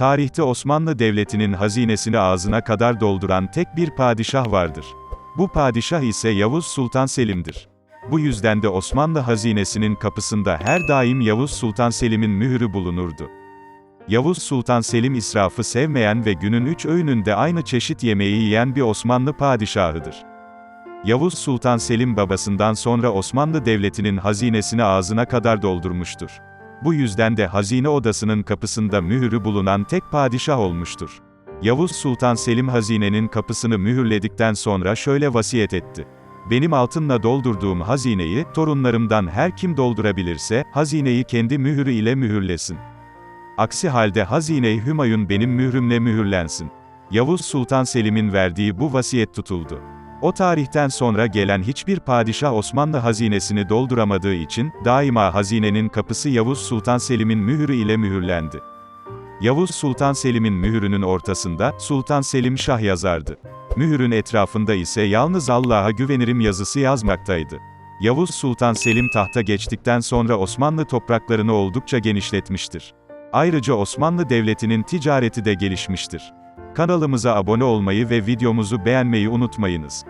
Tarihte Osmanlı Devleti'nin hazinesini ağzına kadar dolduran tek bir padişah vardır. Bu padişah ise Yavuz Sultan Selim'dir. Bu yüzden de Osmanlı hazinesinin kapısında her daim Yavuz Sultan Selim'in mührü bulunurdu. Yavuz Sultan Selim israfı sevmeyen ve günün üç öğününde aynı çeşit yemeği yiyen bir Osmanlı padişahıdır. Yavuz Sultan Selim babasından sonra Osmanlı Devleti'nin hazinesini ağzına kadar doldurmuştur. Bu yüzden de hazine odasının kapısında mührü bulunan tek padişah olmuştur. Yavuz Sultan Selim hazinenin kapısını mühürledikten sonra şöyle vasiyet etti. Benim altınla doldurduğum hazineyi, torunlarımdan her kim doldurabilirse, hazineyi kendi mührü ile mühürlesin. Aksi halde hazine-i Hümayun benim mührümle mühürlensin. Yavuz Sultan Selim'in verdiği bu vasiyet tutuldu. O tarihten sonra gelen hiçbir padişah Osmanlı hazinesini dolduramadığı için, daima hazinenin kapısı Yavuz Sultan Selim'in mührü ile mühürlendi. Yavuz Sultan Selim'in mührünün ortasında, Sultan Selim Şah yazardı. Mühürün etrafında ise yalnız Allah'a güvenirim yazısı yazmaktaydı. Yavuz Sultan Selim tahta geçtikten sonra Osmanlı topraklarını oldukça genişletmiştir. Ayrıca Osmanlı Devleti'nin ticareti de gelişmiştir. Kanalımıza abone olmayı ve videomuzu beğenmeyi unutmayınız.